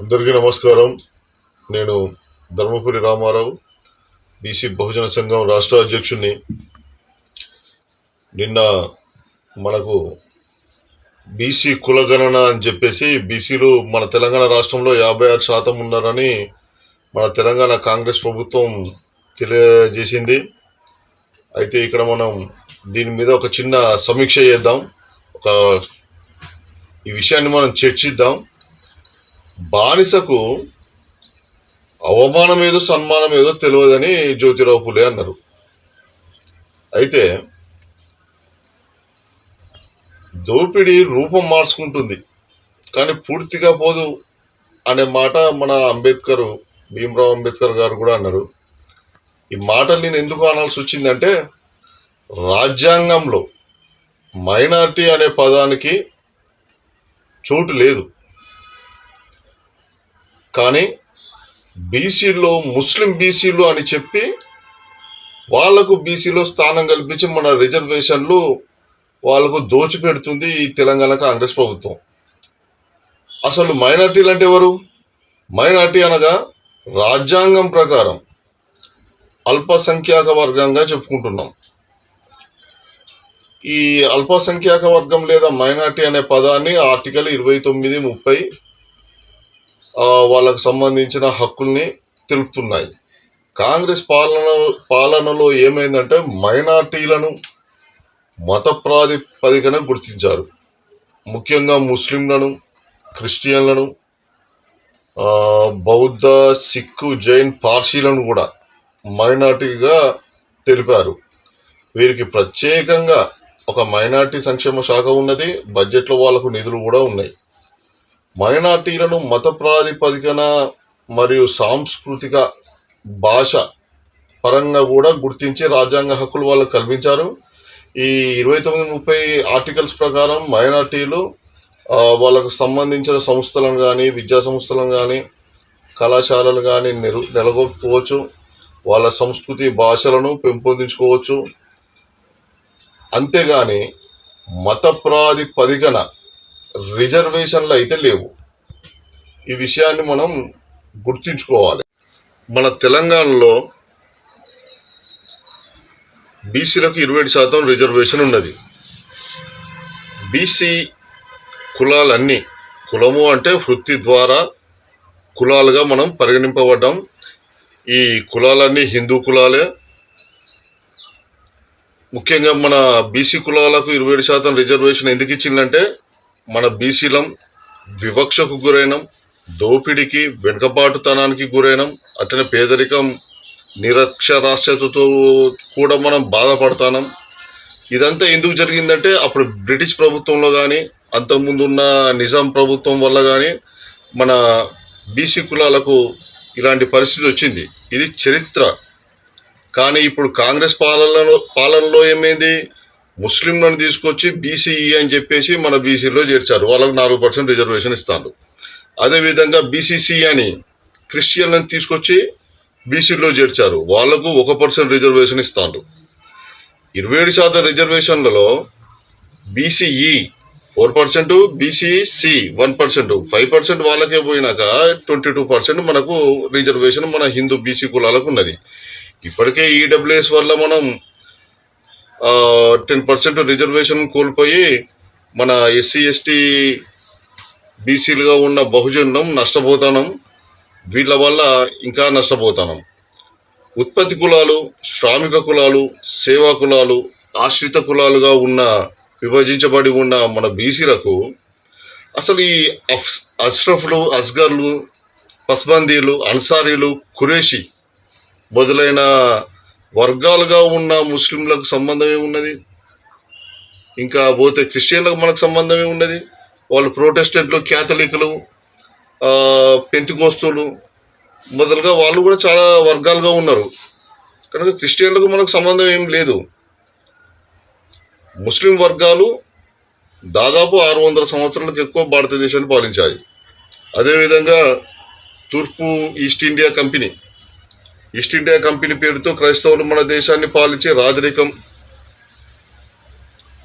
అందరికీ నమస్కారం. నేను ధర్మపురి రామారావు బీసీ బహుజన సంఘం రాష్ట్ర అధ్యక్షుడిని నిన్న మనకు బీసీ కులగణన అని చెప్పేసి బీసీలు మన తెలంగాణ రాష్ట్రంలో యాభై ఆరు శాతం ఉన్నారని మన తెలంగాణ కాంగ్రెస్ ప్రభుత్వం తెలియజేసింది. అయితే ఇక్కడ మనం దీని మీద ఒక చిన్న సమీక్ష చేద్దాం. ఒక ఈ విషయాన్ని మనం చర్చిద్దాం. బానిసకు అవమానం ఏదో సన్మానం ఏదో తెలియదని జ్యోతిరావు పులే అన్నారు. అయితే దోపిడీ రూపం మార్చుకుంటుంది కానీ పూర్తిగా పోదు అనే మాట మన అంబేద్కర్ భీమరావు అంబేద్కర్ గారు కూడా అన్నారు. ఈ మాటలు నేను ఎందుకు అనాల్సి వచ్చిందంటే రాజ్యాంగంలో మైనార్టీ అనే పదానికి చోటు లేదు. కానీ బీసీలో ముస్లిం బీసీలు అని చెప్పి వాళ్ళకు బీసీలో స్థానం కల్పించి మన రిజర్వేషన్లు వాళ్ళకు దోచిపెడుతుంది ఈ తెలంగాణ కాంగ్రెస్ ప్రభుత్వం. అసలు మైనార్టీలు అంటే ఎవరు? మైనార్టీ అనగా రాజ్యాంగం ప్రకారం అల్పసంఖ్యాక వర్గంగా చెప్పుకుంటున్నాం. ఈ అల్పసంఖ్యాక వర్గం లేదా మైనార్టీ అనే పదాన్ని ఆర్టికల్ ఇరవై తొమ్మిది ముప్పై వాళ్ళకు సంబంధించిన హక్కుల్ని తెలుపుతున్నాయి. కాంగ్రెస్ పాలన పాలనలో ఏమైందంటే మైనార్టీలను మత ప్రాతిపదికన గుర్తించారు. ముఖ్యంగా ముస్లింలను క్రిస్టియన్లను బౌద్ధ సిక్కు జైన్ పార్సీలను కూడా మైనార్టీగా తెలిపారు. వీరికి ప్రత్యేకంగా ఒక మైనార్టీ సంక్షేమ శాఖ ఉన్నది బడ్జెట్లో వాళ్ళకు నిధులు కూడా ఉన్నాయి. మైనార్టీలను మత ప్రాతిపదికన మరియు సాంస్కృతిక భాష పరంగా కూడా గుర్తించి రాజ్యాంగ హక్కులు వాళ్ళకు కల్పించారు. ఈ ఇరవై తొమ్మిది ముప్పై ఆర్టికల్స్ ప్రకారం మైనార్టీలు వాళ్ళకు సంబంధించిన సంస్థలను కానీ విద్యా సంస్థలను కానీ కళాశాలలు కానీ నెల నెలకొల్పుకోవచ్చు. వాళ్ళ సంస్కృతి భాషలను పెంపొందించుకోవచ్చు. అంతేగాని మత ప్రాతిపదికన రిజర్వేషన్లు అయితే లేవు. ఈ విషయాన్ని మనం గుర్తుంచుకోవాలి. మన తెలంగాణలో బీసీలకు ఇరవై ఏడు శాతం రిజర్వేషన్ ఉన్నది. బీసీ కులాలన్నీ కులము అంటే వృత్తి ద్వారా కులాలుగా మనం పరిగణింపబడ్డాం. ఈ కులాలన్నీ హిందూ కులాలే. ముఖ్యంగా మన బీసీ కులాలకు ఇరవై ఏడు శాతం రిజర్వేషన్ ఎందుకు ఇచ్చిందంటే మన బీసీలం వివక్షకు గురైనం దోపిడికి వెనుకబాటుతనానికి గురైనం అట్లనే పేదరికం నిరక్షరాస్యతతో కూడా మనం బాధపడతానం. ఇదంతా ఎందుకు జరిగిందంటే అప్పుడు బ్రిటిష్ ప్రభుత్వంలో కానీ అంతకుముందు ఉన్న నిజాం ప్రభుత్వం వల్ల కానీ మన బీసీ కులాలకు ఇలాంటి పరిస్థితి వచ్చింది. ఇది చరిత్ర. కానీ ఇప్పుడు కాంగ్రెస్ పాలనలో పాలనలో ఏమైంది? ముస్లింలను తీసుకొచ్చి బీసీఈ అని చెప్పేసి మన బీసీలో చేర్చారు. వాళ్ళకు నాలుగు పర్సెంట్ రిజర్వేషన్ ఇస్తారు అదేవిధంగా బీసీసీ అని క్రిస్టియన్లను తీసుకొచ్చి బీసీలో చేర్చారు. వాళ్ళకు ఒక పర్సెంట్ రిజర్వేషన్ ఇస్తారు ఇరవై ఏడు శాతం రిజర్వేషన్లలో B C E four percent B C C one percent. Five percent వాళ్ళకే పోయినాక ట్వంటీ టూ పర్సెంట్ మనకు రిజర్వేషన్ మన హిందూ బీసీ కులాలకు ఉన్నది. ఇప్పటికే ఈడబ్ల్యూఎస్ వల్ల మనం టెన్ పర్సెంట్ రిజర్వేషన్ కోల్పోయి మన ఎస్సీ ఎస్టీ బీసీలుగా ఉన్న బహుజనం నష్టపోతాం వీళ్ళ వల్ల ఇంకా నష్టపోతాం ఉత్పత్తి కులాలు శ్రామిక కులాలు సేవా కులాలు ఆశ్రిత కులాలుగా ఉన్న విభజించబడి ఉన్న మన బీసీలకు అసలు ఈ అఫ్ అష్రఫ్లు అస్గర్లు పస్బందీలు అన్సారీలు ఖురేషి మొదలైన వర్గాలుగా ఉన్న ముస్లింలకు సంబంధం ఏమున్నది? ఇంకా పోతే క్రిస్టియన్లకు మనకు సంబంధం ఏమున్నది? వాళ్ళు ప్రొటెస్టెంట్లు క్యాథలిక్లు పెంతికోస్తులు మొదలుగా వాళ్ళు కూడా చాలా వర్గాలుగా ఉన్నారు. కనుక క్రిస్టియన్లకు మనకు సంబంధం ఏం లేదు. ముస్లిం వర్గాలు దాదాపు ఆరు వందల సంవత్సరాలకు ఎక్కువ భారతదేశాన్ని పాలించాయి. అదేవిధంగా తూర్పు East India Company East India Company పేరుతో క్రైస్తవులు మన దేశాన్ని పాలించే రాజరికం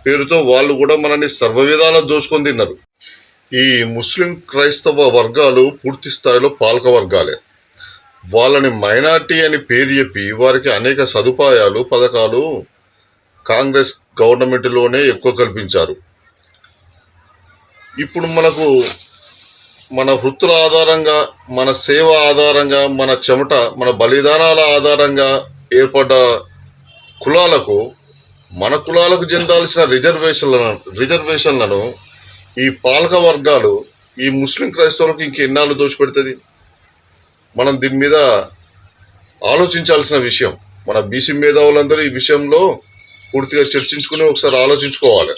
పేరుతో వాళ్ళు కూడా మనల్ని సర్వవిధాలా దోచుకొని తిన్నారు. ఈ ముస్లిం క్రైస్తవ వర్గాలు పూర్తి స్థాయిలో పాలక వర్గాలే. వాళ్ళని మైనార్టీ అని పేరు చెప్పి వారికి అనేక సదుపాయాలు పథకాలు కాంగ్రెస్ గవర్నమెంట్లోనే ఎక్కువ కల్పించారు. ఇప్పుడు మనకు మన వృత్తుల ఆధారంగా మన సేవ ఆధారంగా మన చెమట మన బలిదానాల ఆధారంగా ఏర్పడ్డ కులాలకు మన కులాలకు చెందాల్సిన రిజర్వేషన్లను రిజర్వేషన్లను ఈ పాలక వర్గాలు ఈ ముస్లిం క్రైస్తవులకు ఇంకెన్నాళ్ళు దోచిపెడుతుంది మనం దీని మీద ఆలోచించాల్సిన విషయం మన బీసీ మేధావులందరూ ఈ విషయంలో పూర్తిగా చర్చించుకుని ఒకసారి ఆలోచించుకోవాలి.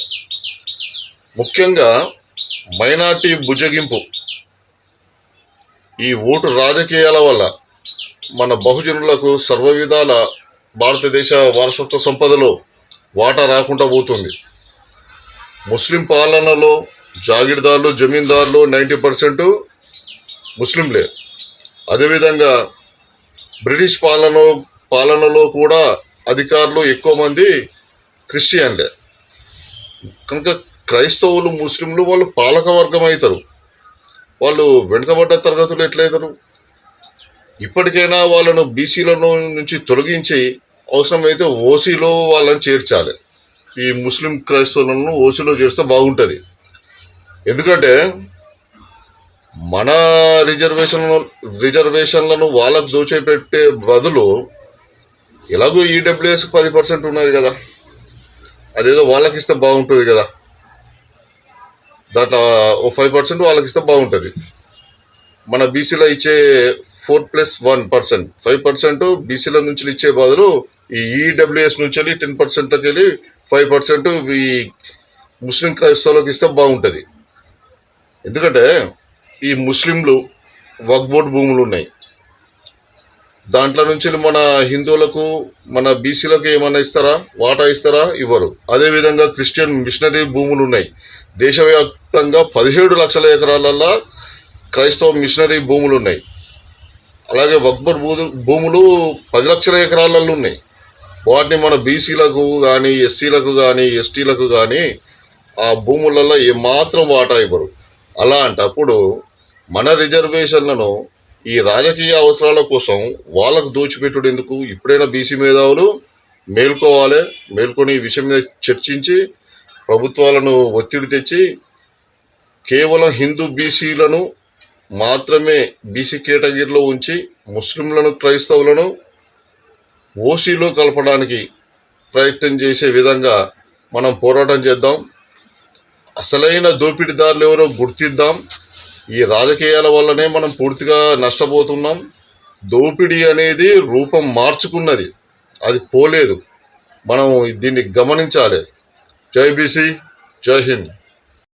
ముఖ్యంగా మైనార్టీ భుజగింపు ఈ ఓటు రాజకీయాల వల్ల మన బహుజనులకు సర్వ విధాల భారతదేశ వారసత్వ సంపదలో వాటా రాకుండా పోతుంది. ముస్లిం పాలనలో జాగీర్దారులు జమీందారులు నైంటీ పర్సెంట్ ముస్లింలే. అదేవిధంగా బ్రిటిష్ పాలన పాలనలో కూడా అధికారులు ఎక్కువ మంది క్రిస్టియన్లే. కనుక క్రైస్తవులు ముస్లింలు వాళ్ళు పాలక వర్గం అవుతారు. వాళ్ళు వెనుకబడ్డ తరగతులు ఎట్లయితారు? ఇప్పటికైనా వాళ్ళను బీసీలను నుంచి తొలగించి అవసరమైతే ఓసీలో వాళ్ళని చేర్చాలి. ఈ ముస్లిం క్రైస్తవులను ఓసీలో చేస్తే బాగుంటుంది. ఎందుకంటే మన రిజర్వేషన్ రిజర్వేషన్లను వాళ్ళకు దోచేపెట్టే బదులు ఎలాగో ఈడబ్ల్యూఎస్ పది పర్సెంట్ ఉన్నది కదా. అదేదో వాళ్ళకి ఇస్తే బాగుంటుంది కదా. దాంట్లో ఓ ఫైవ్ పర్సెంట్ వాళ్ళకి ఇస్తే బాగుంటుంది. మన బీసీలో ఇచ్చే four plus one percent five percent బీసీల నుంచి ఇచ్చే బదులు ఈ ఈడబ్ల్యూఎస్ నుంచి వెళ్ళి టెన్ పర్సెంట్కి వెళ్ళి ఫైవ్ పర్సెంట్ ఈ ముస్లిం క్రైస్తవులకు ఇస్తే బాగుంటుంది. ఎందుకంటే ఈ ముస్లింలు వక్బోర్డ్ భూములు ఉన్నాయి. దాంట్లో నుంచి మన హిందువులకు మన బీసీలకు ఏమైనా ఇస్తారా? వాటా ఇస్తారా? ఇవ్వరు. అదేవిధంగా క్రిస్టియన్ మిషనరీ భూములు ఉన్నాయి. దేశవ్యాప్తంగా పదిహేడు లక్షల ఎకరాలల్లో క్రైస్తవ మిషనరీ భూములు ఉన్నాయి. అలాగే వక్బర్ భూ భూములు పది లక్షల ఎకరాలలో ఉన్నాయి. వాటిని మన బీసీలకు కానీ ఎస్సీలకు కానీ ఎస్టీలకు కానీ ఆ భూములలో ఏమాత్రం వాటా ఇవ్వరు. అలాంటప్పుడు మన రిజర్వేషన్లను ఈ రాజకీయ అవసరాల కోసం వాళ్ళకు దోచిపెట్టుడు ఎందుకు? ఇప్పుడైనా బీసీ మేధావులు మేల్కోవాలి మేల్కొని ఈ విషయం మీద చర్చించి ప్రభుత్వాలను ఒత్తిడి తెచ్చి కేవలం హిందూ బీసీలను మాత్రమే బీసీ కేటగిరీలో ఉంచి ముస్లింలను క్రైస్తవులను ఓసీలో కలపడానికి ప్రయత్నం చేసే విధంగా మనం పోరాటం చేద్దాం. అసలైన దోపిడీదారులు ఎవరో గుర్తిద్దాం. ఈ రాజకీయాల వల్లనే మనం పూర్తిగా నష్టపోతున్నాం. దోపిడీ అనేది రూపం మార్చుకున్నది. అది పోలేదు. మనం దీన్ని గమనించాలి. జై బీసీ జై హింద్.